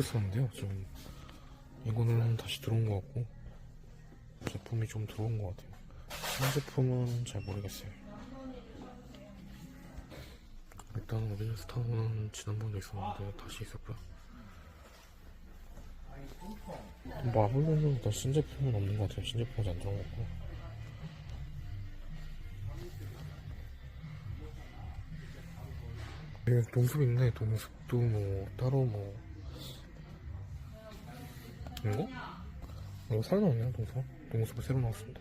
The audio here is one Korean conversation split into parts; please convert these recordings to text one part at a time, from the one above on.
있었는데요. 지금 이거는 다시 들어온 것 같고 제품이 좀 들어온 것 같아요. 신제품은 잘 모르겠어요. 일단 오리진 스타는 지난번에 있었는데 다시 있었고요. 마블로는 일단 신제품은 없는 것 같아요. 신제품은 안 들어온 것 같고. 동숲 있네. 동숲도 뭐 따로 뭐 이거? 이거 새로 나왔네요. 동숲. 동숲 새로 나왔습니다.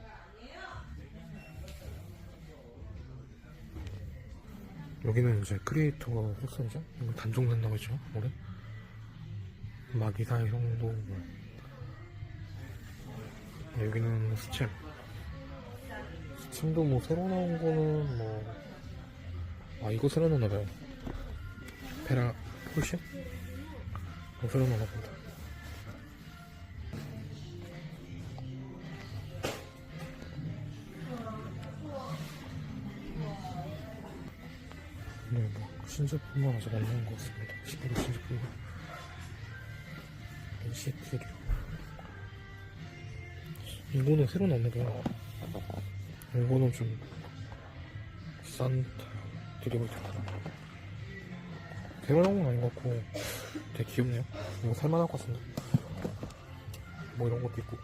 여기는 이제 크리에이터 섹션이죠? 이거 단종 된다고 했죠? 올해? 막 이사의 형도 뭐. 여기는 스챔 스챔도 뭐 새로 나온 거는 뭐 아 이거 새로 나왔나봐요 페라 폴쉐? 이거 새로 나왔나 본다 신제품만 아직 안 나온 것 같습니다. 11호 신제품만 NCT 이거는 새로 나왔나봐요 이거는 좀 산타 드리블 새로 나온 건 아닌 것 같고 되게 귀엽네요. 이거 살만할 것 같습니다. 뭐 이런 것도 있고.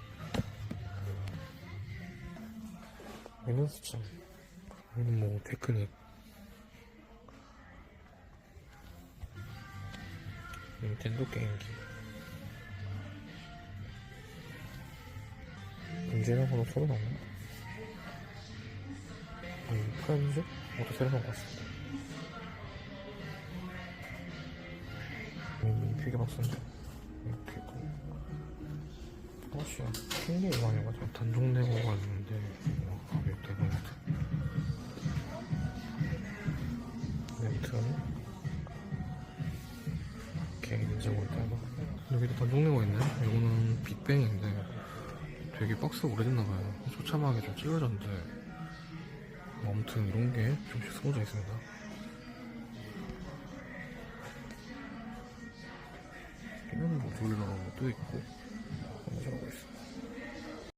얘는 수참 얘는 뭐 테크닉 닌텐도 게임기. 문제나거는 새로 나왔나? 음, 프렌즈? 모두 새로 나온 것 같습니다. 음, 되게 박스인데? 이렇게 있고 아씨야 핑계 이거 아니가지고 단종 내고가 있는데. 와 가격 대박이다. 멘트는 개인적으로 대박 여기도 단종 내고 있네. 이거는 빅뱅인데 되게 박스가 오래됐나봐요. 초참하게 좀 찢어졌는데 뭐 아무튼 이런 게 좀씩 숨어져 있습니다. 끼면 뭐 돌려나가는 것도 있고